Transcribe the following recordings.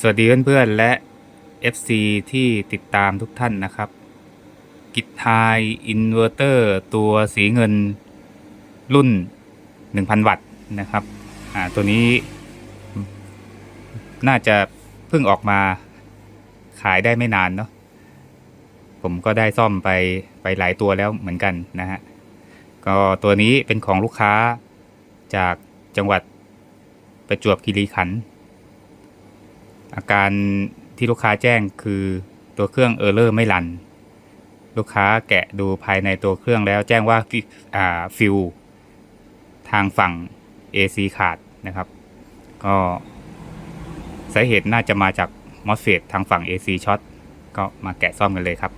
สวัสดีเพื่อนๆและ FC ที่ติดตามทุกท่านนะครับ กิจทายอินเวอร์เตอร์ตัวสีเงินรุ่น 1,000 วัตต์นะครับอ่าตัวนี้ น่าจะเพิ่งออกมาขายได้ไม่นานเนาะผมก็ได้ซ่อมไปไปหลายตัวแล้วเหมือนกันนะฮะก็ตัวนี้เป็นของลูกค้าจากจังหวัดประจวบคีรีขันธ์ อาการที่ลูกค้าแจ้งคือตัวเครื่องเออร์เลอร์ไม่รัน ลูกค้าแกะดูภายในตัวเครื่องแล้วแจ้งว่าฟิาฟิวทางฝั่ง AC ขาดนะครับ ก็สาเหตุน่าจะมาจากมอสเฟตทางฝั่ง AC ช็อตก็มาแกะซ่อมกันเลยครับ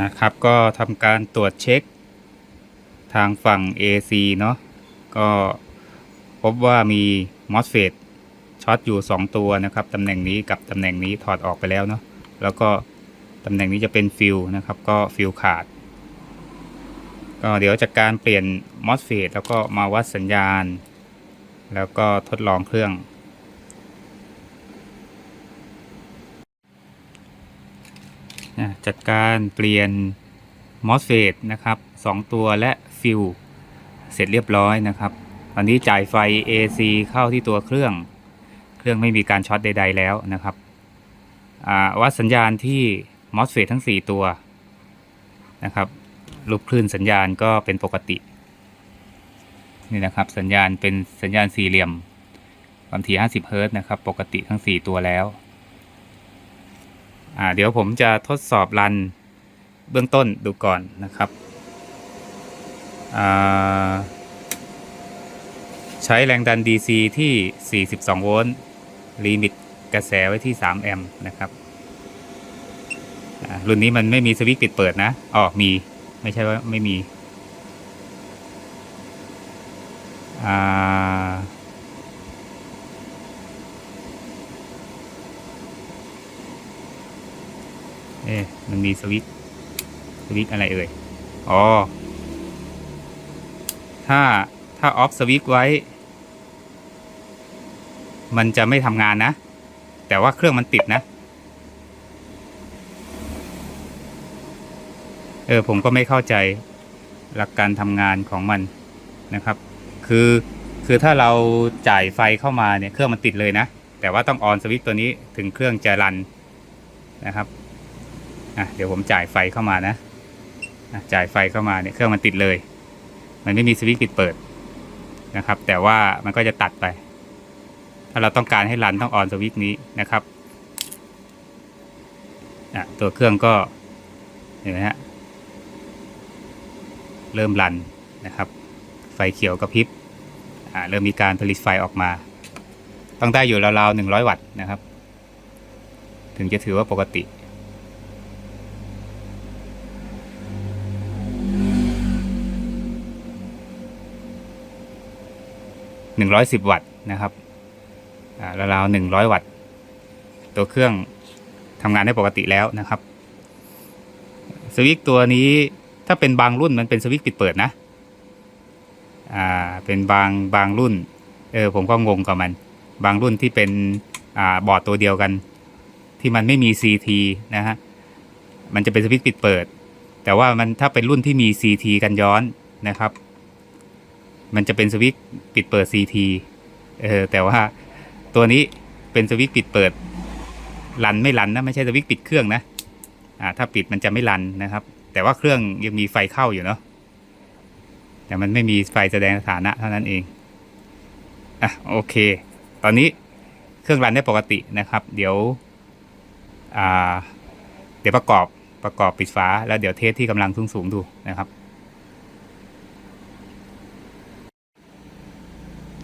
นะครับ ก็ทำการตรวจเช็ค ทางฝั่ง AC เนาะก็พบว่ามี MOSFET ช็อตอยู่ 2 ตัวนะครับตำแหน่งนี้กับตำแหน่งนี้ถอดออกไปแล้วเนาะแล้วก็ตำแหน่งนี้จะเป็นฟิลนะครับ ก็ฟิลขาด ก็เดี๋ยวจากการเปลี่ยน MOSFET แล้วก็มาวัดสัญญาณ แล้วก็ทดลองเครื่อง อะ จัดการเปลี่ยน MOSFET นะครับ 2 ตัวและฟิลเสร็จเรียบร้อยนะครับตอนนี้จ่ายไฟ AC เข้าที่ตัวเครื่อง เครื่องไม่มีการช็อตใด ๆ แล้วนะครับวัดสัญญาณที่ MOSFET ทั้ง 4 ตัวนะครับรูปคลื่นสัญญาณก็เป็นปกตินี่นะครับสัญญาณเป็นสัญญาณสี่เหลี่ยมความถี่50เฮิรตซ์นะครับ ปกติทั้ง 4 ตัวแล้ว เดี๋ยวผมจะทดสอบรันเบื้องต้นดูก่อนนะครับ ใช้แรงดัน DC ที่ 42 โวลต์ลิมิตกระแสไว้ที่ 3 แอมป์นะครับรุ่นนี้มันไม่มีสวิตช์ปิดเปิดนะอ๋อมีไม่ใช่ว่าไม่มี อ่า อ๊ะมันมีสวิตสวิตอะไรเอ่ย อ๋อ ถ้าถ้าออฟสวิตไว้ มันจะไม่ทำงานนะ แต่ว่าเครื่องมันติดนะ เออผมก็ไม่เข้าใจหลักการทำงานของมันนะครับ คือคือถ้าเราจ่ายไฟเข้ามาเนี่ยเครื่องมันติดเลยนะ แต่ว่าต้องออนสวิตตัวนี้ถึงเครื่องจะรันนะครับ อะเดี๋ยวผมจ่ายไฟเข้ามานะอะจ่ายไฟเข้ามาเนี่ยเครื่องมันติดเลย มันไม่มีสวิตช์ปิดเปิดนะครับ แต่ว่ามันก็จะตัดไป ถ้าเราต้องการให้รันต้องออนสวิตช์นี้นะครับอะตัวเครื่องก็เห็นไหมฮะเริ่มรันนะครับ ไฟเขียวกระพริบอ่าเริ่มมีการผลิตไฟออกมา ต้องได้อยู่ราวๆหนึ่งร้อยวัตต์นะครับ ถึงจะถือว่าปกติ 110 วัตต์นะครับอ่าราวๆ100 วัตต์ ตัวเครื่องทำงานได้ปกติแล้วนะครับสวิตตัวนี้ถ้าเป็นบางรุ่นมันเป็นสวิตปิดเปิดนะ อ่า เป็นบางบางรุ่น เออผมก็งงกับมัน บางรุ่นที่เป็นอ่าบอร์ดตัวเดียวกัน ที่มันไม่มี CT นะฮะ มันจะเป็นสวิตปิดเปิด แต่ว่ามันถ้าเป็นรุ่นที่มี CT กันย้อนนะครับ มันจะเป็นสวิตช์ปิดเปิด CT เออแต่ว่าตัวนี้เป็นสวิตช์ปิดเปิดรันไม่รันนะไม่ใช่สวิตช์ปิดเครื่องนะอ่าถ้าปิดมันจะไม่รันนะครับ แต่ว่าเครื่องยังมีไฟเข้าอยู่เนาะแต่มันไม่มีไฟแสดงสถานะเท่านั้นเองอะโอเค ตอนนี้เครื่องรันได้ปกตินะครับ เดี๋ยวอ่าเดี๋ยวประกอบประกอบปิดฝาแล้วเดี๋ยวเทสที่กำลังสูงสูงดูนะครับ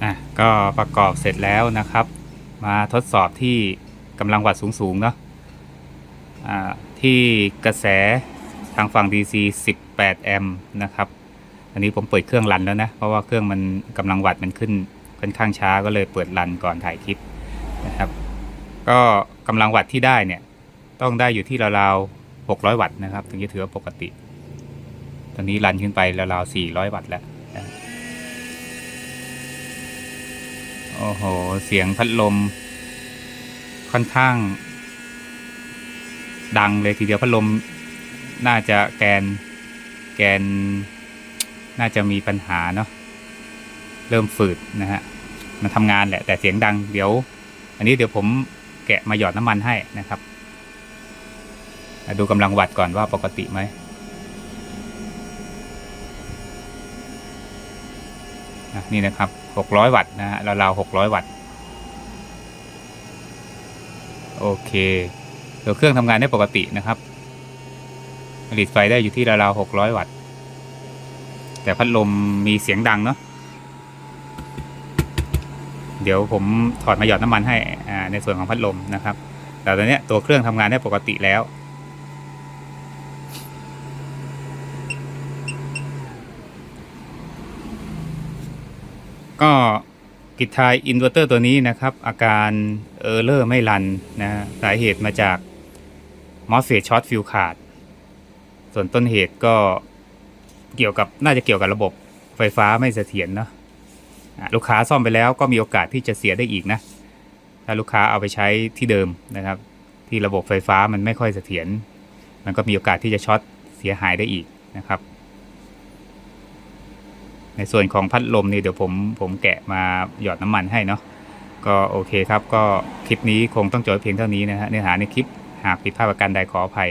อะ ก็ประกอบเสร็จแล้วนะครับ มาทดสอบที่กำลังวัดสูงๆเนาะอ่าที่กระแสทางฝั่ง DC 18 แอมป์นะครับ อันนี้ผมเปิดเครื่องรันแล้วนะ เพราะว่าเครื่องมันกำลังวัดมันขึ้นค่อนข้างช้าก็เลยเปิดรันก่อนถ่ายคลิปนะครับ ก็กำลังวัดที่ได้เนี่ย ต้องได้อยู่ที่ราวๆ600 วัตต์นะครับ ถึงจะถือว่าปกติ ตอนนี้รันขึ้นไปราวๆ400 วัตต์แล้วนะ โอ้โห เสียงพัดลม ค่อนข้าง ดังเลยทีเดียวพัดลม น่าจะแกน แกน น่าจะมีปัญหาเนาะ เริ่มฝืดนะฮะ มันทำงานแหละ แต่เสียงดัง เดี๋ยว อันนี้เดี๋ยวผมแกะมาหยอดน้ำมันให้นะครับ ดูกำลังวัดก่อนว่าปกติไหม อะนี่นะครับ 600 วัตต์นะฮะราวๆ600 วัตต์ โอเคเดี๋ยวเครื่องทำงานได้ปกตินะครับผลิตไฟได้อยู่ที่ราวๆ600 วัตต์ แต่พัดลมมีเสียงดังเนาะ เดี๋ยวผมถอดมาหยอดน้ำมันให้ในส่วนของพัดลมนะครับ แต่ตอนนี้ตัวเครื่องทำงานได้ปกติแล้ว ก็กิจทายอินเวอร์เตอร์ตัวนี้นะครับ อาการเออร์เลอร์ไม่รันนะสาเหตุมาจากมอสเฟตช็อตฟิวขาด ส่วนต้นเหตุก็เกี่ยวกับน่าจะเกี่ยวกับระบบไฟฟ้าไม่เสถียรเนาะอะลูกค้าซ่อมไปแล้วก็มีโอกาสที่จะเสียได้อีกนะ ถ้าลูกค้าเอาไปใช้ที่เดิมนะครับ ที่ระบบไฟฟ้ามันไม่ค่อยเสถียรมันก็มีโอกาสที่จะช็อตเสียหายได้อีกนะครับ ในส่วนของพัดลมนี่เดี๋ยวผมผมแกะมาหยอดน้ำมันให้เนาะก็โอเคครับ ก็คลิปนี้คงต้องจบเพียงเท่านี้นะฮะเนื้อหาในคลิปหากผิดพลาดประการใดขออภัย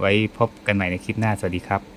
ไว้พบกันใหม่ในคลิปหน้าสวัสดีครับ